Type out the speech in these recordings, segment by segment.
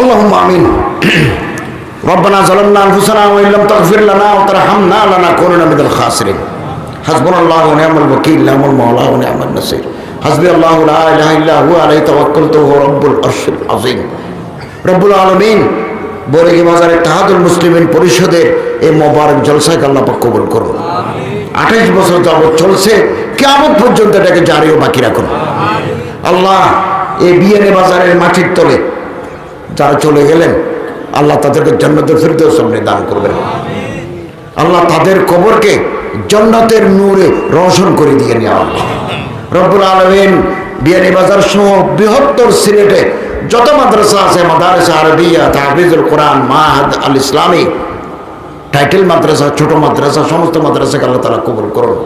اللهم امين ربنا ظلمنا انفسنا وان لم تغفر لنا وترحمنا لنكونن من الخاسرين حسبنا الله ونعم الوكيل نعم المولى ونعم النصير حسبي الله لا اله الا هو عليه توكلت وهو رب العرش العظيم রব্বুল আলমিন বরেগি বাজারের তাহাদুল মুসলিমিন পরিষদের এই মোবারক জলসাকে আল্লাহ পাক কবুল করুন আঠাইশ বছর যাবৎ চলছে কেমন পর্যন্ত এটাকে জারিও বাকি রাখুন আল্লাহ এই বিএনএ বাজারের মাটির তলে যারা চলে গেলেন, আল্লাহ তাদেরকে জান্নাতের ফিরতেও সামনে দান করবেন। আল্লাহ তাদের কবরকে জান্নাতের নূরে রোশন করে দিয়ে নেওয়া রব্বুল আলমিন বিয়ানি বাজার সহ বৃহত্তর সিলেটে যত মাদ্রাসা আছে, মাদারেসা আরবিয়া, তাহফিজুল কোরআন, মাহাদ আল ইসলামী, টাইটেল মাদ্রাসা, ছোট মাদ্রাসা, সমস্ত মাদ্রাসাকে আল্লাহ তালা কবুল করুন।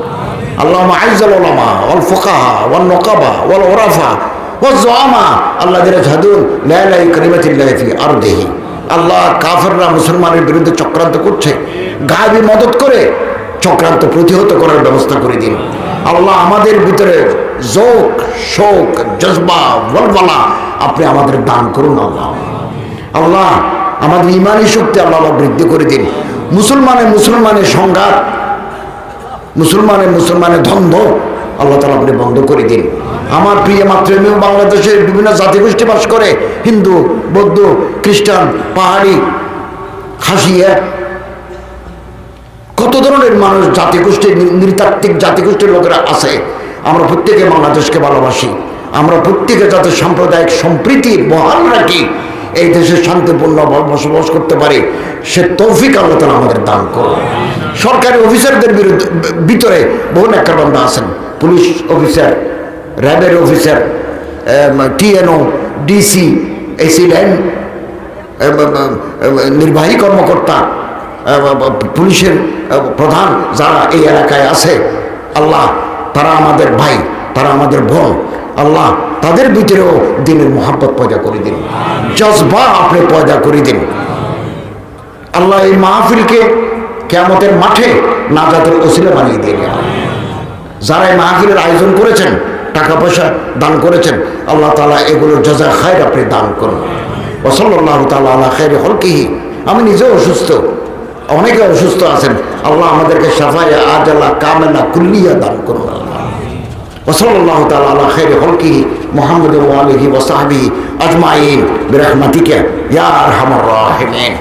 আল্লাহ আইজাল ওলামা ওয়াল ফোকাহা ওয়াল নকাবা ওয়াল ওরাফা আল্লাহ কাফেররা মুসলমানের বিরুদ্ধে চক্রান্ত করছে, গায়েবী মদত করে চক্রান্ত প্রতিহত করার ব্যবস্থা করে দিন। আল্লাহ আমাদের ভিতরে জোক, শোক, জজবা, বলবালা আপনি আমাদের দান করুন আল্লাহ। আল্লাহ আমাদের ইমানি শক্তি আল্লাহ বৃদ্ধি করে দিন। মুসলমানে মুসলমানের সংঘাত, মুসলমানে মুসলমানের দ্বন্দ্ব আল্লাহ তালা আপনি বন্ধ করে দিন। আমার প্রিয় মাতৃভূমি বাংলাদেশের বিভিন্ন জাতিগোষ্ঠী বাস করে, হিন্দু, বৌদ্ধ, খ্রিস্টান, পাহাড়ি, খাসিয়া, কত ধরনের মানুষ জাতিগোষ্ঠী নৃতাত্ত্বিক জাতিগোষ্ঠীর লোকেরা আছে? আমরা প্রত্যেকে বাংলাদেশকে ভালোবাসি। আমরা প্রত্যেকে যাতে সাম্প্রদায়িক সম্প্রীতি বহাল রাখি, এই দেশে শান্তিপূর্ণ বসবাস করতে পারি, সে তৌফিক আল্লাহ তালা আমাদের দান করুন। সরকারি অফিসারদের বিরুদ্ধে, ভিতরে বহু নেকরবান্ধা আছেন, পুলিশ অফিসার র্যাবের অফিসার টিএনও ডিসি এসিডেন্ট নির্বাহী কর্মকর্তা পুলিশের প্রধান যারা এই এলাকায় আছে। আল্লাহ, তারা আমাদের ভাই, তারা আমাদের বোন। আল্লাহ, তাদের ভিতরেও দিনের মোহাব্বত পয়দা করে দিন। জজবা আপনি পয়দা করে দিন। আল্লাহ এই মাহফিলকে কেমতের মাঠে নাজাতের ওসিলে বানিয়ে দিন যারা এই মাহফিলের আয়োজন করেছেন টাকা পয়সা দান করেছেন, আল্লাহ তালা এগুলোর যজা খায়ের আপনি দান করুন। ওসল্লাহ তালা আল্লাহ খায়ের কি আমি নিজেও অসুস্থ, অনেকে অসুস্থ আছেন। আল্লাহ আমাদেরকে সাফাই আজ আল্লাহ কুল্লিয়া দান করুন ওসল্লাহ তালা আল্লাহ খায়ের কি মোহাম্মদ আলহি ওসাহাবি আজমাইন। বিরাহমাতিকে ইয়ার হামার রাহিমিন।